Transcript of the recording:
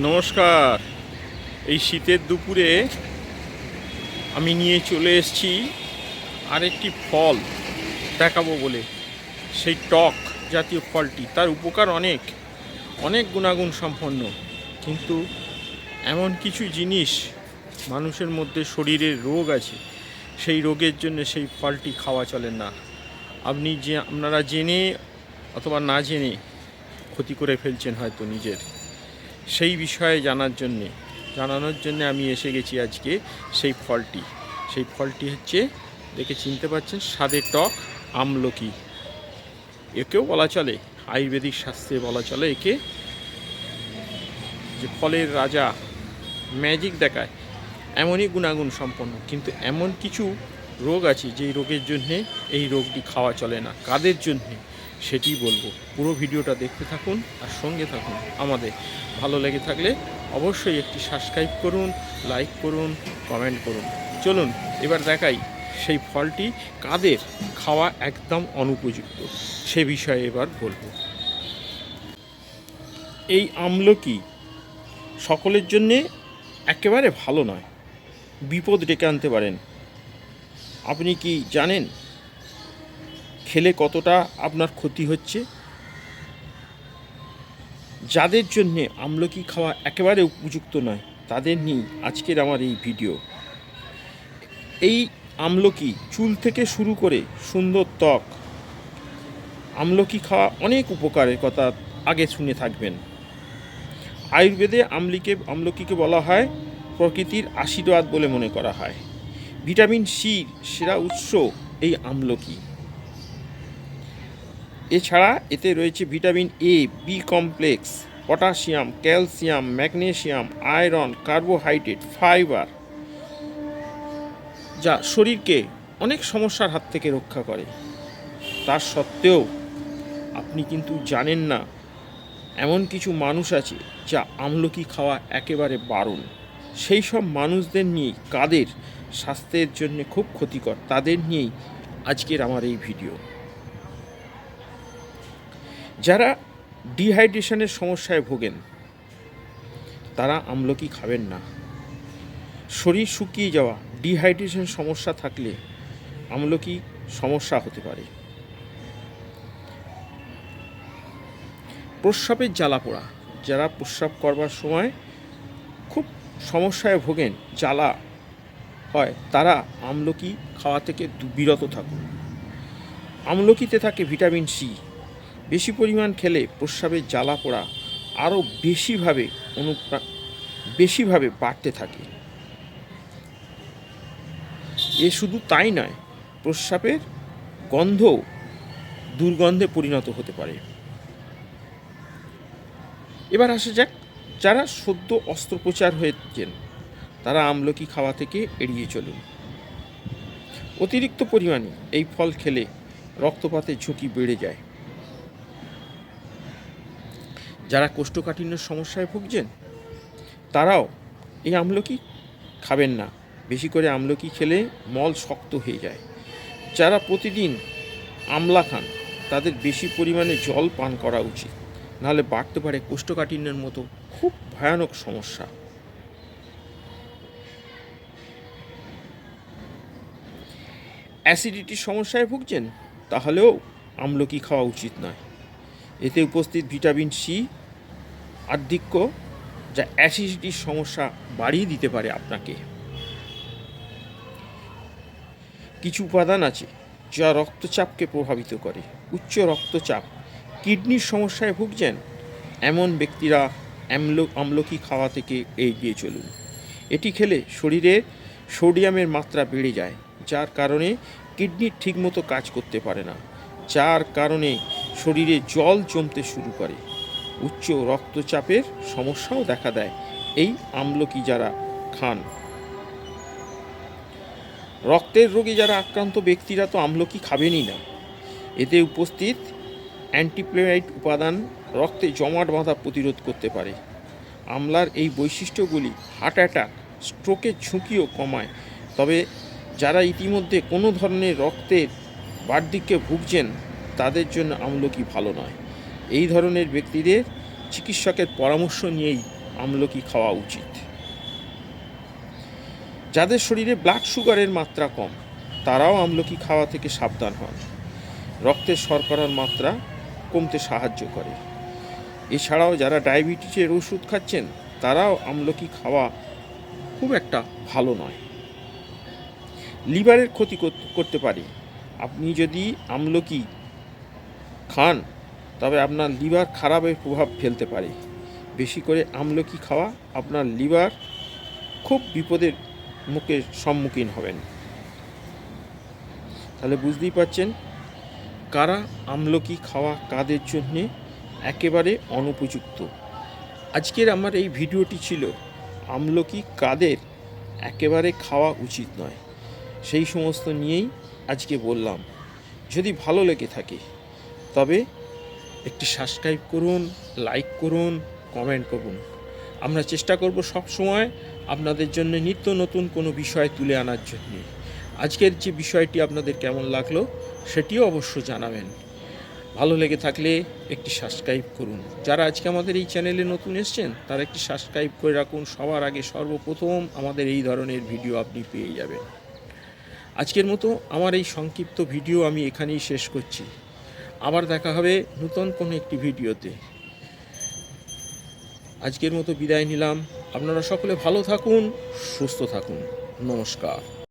নমস্কার। এই শীতের দুপুরে আমি নিয়ে চলে এসেছি আরেকটি ফল দেখাবো বলে। সেই টক জাতীয় ফলটি। তার উপকার অনেক অনেক গুণাগুণ সম্পন্ন। কিন্তু এমন কিছু জিনিস মানুষের মধ্যে শরীরের রোগ আছে, সেই রোগের জন্য সেই ফলটি খাওয়া চলে না। আপনি যে, আপনারা জেনে অথবা না জেনে ক্ষতি করে ফেলছেন হয়তো নিজের। সেই বিষয়ে জানার জন্যে, জানানোর জন্য আমি এসে গেছি আজকে সেই ফলটি। সেই ফলটি হচ্ছে, দেখে চিনতে পারছেন স্বাদের টক আমলকি। একেও বলা চলে, আয়ুর্বেদিক শাস্ত্রে বলা চলে একে। যে ফলের রাজা ম্যাজিক দেখায়, এমনই গুণাগুণ সম্পন্ন। কিন্তু এমন কিছু রোগ আছে, যেই রোগের জন্যে এই রোগটি খাওয়া চলে না। কাদের জন্যে? সেটি বলব। পুরো ভিডিওটা দেখতে থাকুন আর সঙ্গে থাকুন। আমাদের ভালো লেগে থাকলে অবশ্যই একটি সাবস্ক্রাইব করুন লাইক করুন কমেন্ট করুন। চলুন, এবার দেখাই সেই ফলটি কাদের খাওয়া একদম অনুপযুক্ত, সে বিষয়ে এবার বলব। এই আমলকি সকলের জন্যে একেবারে ভালো নয়। বিপদ ডেকে আনতে পারেন। আপনি কি জানেন? খেলে কতটা আপনার ক্ষতি হচ্ছে? যাদের জন্যে আমলকি খাওয়া একেবারে উপযুক্ত নয়, তাদের নিয়ে আজকের আমার এই ভিডিও। এই আমলকি চুল থেকে শুরু করে সুন্দর ত্বক, আমলকি খাওয়া অনেক উপকারের কথা আগে শুনে থাকবেন। আয়ুর্বেদে আমলিকে, আমলকিকে বলা হয় প্রকৃতির আশীর্বাদ বলে মনে করা হয়। ভিটামিন সির সেরা উৎস এই আমলকি। এছাড়া এতে রয়েছে vitamin A B complex potassium calcium magnesium iron carbohydrate fibre যা শরীরকে অনেক সমস্যার হাত থেকে রক্ষা করে। তার সত্ত্বেও আপনি কিন্তু জানেন না, এমন কিছু মানুষ আছে যা আমলকি খাওয়া একেবারে বারণ। সেই সব মানুষদের নিয়েই কাদের স্বাস্থ্যের জন্য খুব ক্ষতিকর, তাদের নিয়েই আজকের আমার এই ভিডিও। যারা ডিহাইড্রেশনের সমস্যায় ভোগেন, তারা আমলকি খাবেন না। শরীর শুকিয়ে যাওয়া, ডিহাইড্রেশন সমস্যা থাকলে আমলকি সমস্যা হতে পারে। প্রস্রাবের জ্বালা পোড়া, যারা প্রস্রাব করবার সময় খুব সমস্যায় ভোগেন, জ্বালা হয়, তারা আমলকি খাওয়া থেকে বিরত থাকুন। আমলকিতে থাকে ভিটামিন সি বেশি পরিমাণ খেলে প্রস্রাবের জ্বালা পোড়া আরও বেশিভাবে অনুপ্রা, বেশিভাবে বাড়তে থাকে। এ শুধু তাই নয়, প্রস্রাবের গন্ধ দুর্গন্ধে পরিণত হতে পারে। এবার আসা যাক যারা সদ্য অস্ত্রোপচার হয়েছেন, তারা আমলকি খাওয়া থেকে এড়িয়ে চলুন। অতিরিক্ত পরিমাণে এই ফল খেলে রক্তপাতের ঝুঁকি বেড়ে যায়। যারা কোষ্ঠকাঠিন্যের সমস্যায় ভুগছেন, তারাও এই আমলকি খাবেন না। বেশি করে আমলকি খেলে মল শক্ত হয়ে যায়। যারা প্রতিদিন আমলা খান, তাদের বেশি পরিমাণে জল পান করা উচিত। নাহলে বাড়তে পারে কোষ্ঠকাঠিন্যের মতো খুব ভয়ানক সমস্যা। অ্যাসিডিটির সমস্যায় ভুগছেন, তাহলেও আমলকি খাওয়া উচিত নয়। এতে উপস্থিত ভিটামিন সি আধিক্য যা অ্যাসিডিটির সমস্যা বাড়িয়ে দিতে পারে আপনাকে। কিছু উপাদান আছে যা রক্তচাপকে প্রভাবিত করে। উচ্চ রক্তচাপ কিডনির সমস্যায় ভুগছেন? এমন ব্যক্তিরা অ্যামলো, আমলকি খাওয়া থেকে এগিয়ে চলুন। এটি খেলে শরীরে সোডিয়ামের মাত্রা বেড়ে যায়, যার কারণে কিডনি ঠিকমতো কাজ করতে পারে না, যার কারণে শরীরে জল জমতে শুরু করে। উচ্চ রক্তচাপের সমস্যাও দেখা দেয়। এই আমলকি যারা খান। রক্তের রোগে যারা আক্রান্ত ব্যক্তিরা তো আমলকি খাবেনই না। এতে উপস্থিত অ্যান্টিপ্লেনাইট উপাদান রক্তে জমাট বাঁধা প্রতিরোধ করতে পারে। আমলার এই বৈশিষ্ট্যগুলি হার্ট অ্যাটাক, স্ট্রোকের ঝুঁকিও কমায়। তবে যারা ইতিমধ্যে কোনো ধরনের রক্তের বার্ধক্যে ভুগছেন, তাদের জন্য আমলকি ভালো নয়। এই ধরনের ব্যক্তিদের চিকিৎসকের পরামর্শ নিয়েই আমলকি খাওয়া উচিত। যাদের শরীরে ব্লাড সুগারের মাত্রা কম, তারাও আমলকি খাওয়া থেকে সাবধান হন। রক্তের শর্করার মাত্রা কমতে সাহায্য করে। এছাড়াও যারা ডায়াবেটিসের ওষুধ খাচ্ছেন, তারাও আমলকি খাওয়া খুব একটা ভালো নয়। লিভারের ক্ষতি করতে পারে। আপনি যদি আমলকি খান তবে আপনার লিভার খারাপের প্রভাব ফেলতে পারে। বেশি করে আমলকি খাওয়া আপনার লিভার খুব বিপদের মুখে সম্মুখীন হবেন। তাহলে বুঝতেই পারছেন কারা আমলকি খাওয়া কাদের জন্যে একেবারে অনুপযুক্ত। আজকের আমার এই ভিডিওটি ছিল আমলকি কাদের একেবারে খাওয়া উচিত নয়, সেই সমস্ত নিয়েই আজকে বললাম। যদি ভালো লেগে থাকে, তবে একটি সাবস্ক্রাইব করুন লাইক করুন কমেন্ট করুন। আমরা চেষ্টা করব সব সময় আপনাদের জন্য নিত্য নতুন কোনো বিষয় তুলে আনার জন্য। আজকের যে বিষয়টি আপনাদের কেমন লাগল, সেটিও অবশ্য জানাবেন। ভালো লেগে থাকলে একটি সাবস্ক্রাইব করুন। যারা আজকে আমাদের এই চ্যানেলে নতুন এসছেন, তারা একটি সাবস্ক্রাইব করে রাখুন। সবার আগে সর্বপ্রথম আমাদের এই ধরনের ভিডিও আপনি পেয়ে যাবেন। আজকের মতো আমার এই সংক্ষিপ্ত ভিডিও আমি এখানেই শেষ করছি। আবার দেখা হবে নূতন কোনো একটি ভিডিওতে। আজকের মতো বিদায় নিলাম। আপনারা সকলে ভালো থাকুন, সুস্থ থাকুন। নমস্কার।